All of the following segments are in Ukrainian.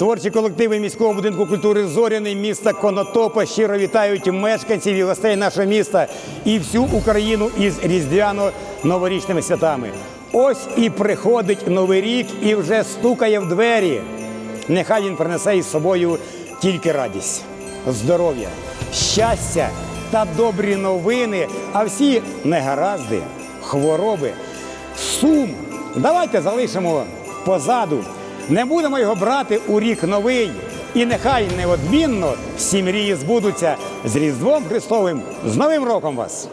Творчі колективи міського будинку культури Зоряний міста Конотопа щиро вітають мешканців і гостей нашого міста і всю Україну із різдвяно-новорічними святами. Ось і приходить новий рік і вже стукає в двері. Нехай він принесе із собою тільки радість, здоров'я, щастя та добрі новини, а всі негаразди, хвороби, сум. Давайте залишимо позаду. Не будемо його брати у рік новий. І нехай неодмінно всі мрії збудуться з Різдвом Христовим, з Новим роком вас!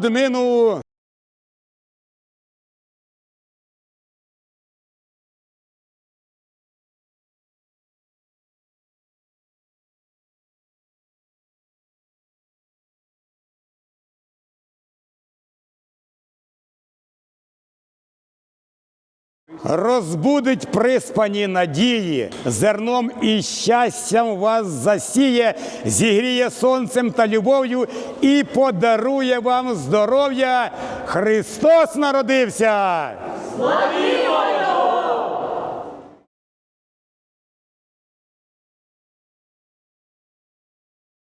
de menos. Розбудить приспані надії, зерном і щастям вас засіє, зігріє сонцем та любов'ю і подарує вам здоров'я. Христос народився! Славімо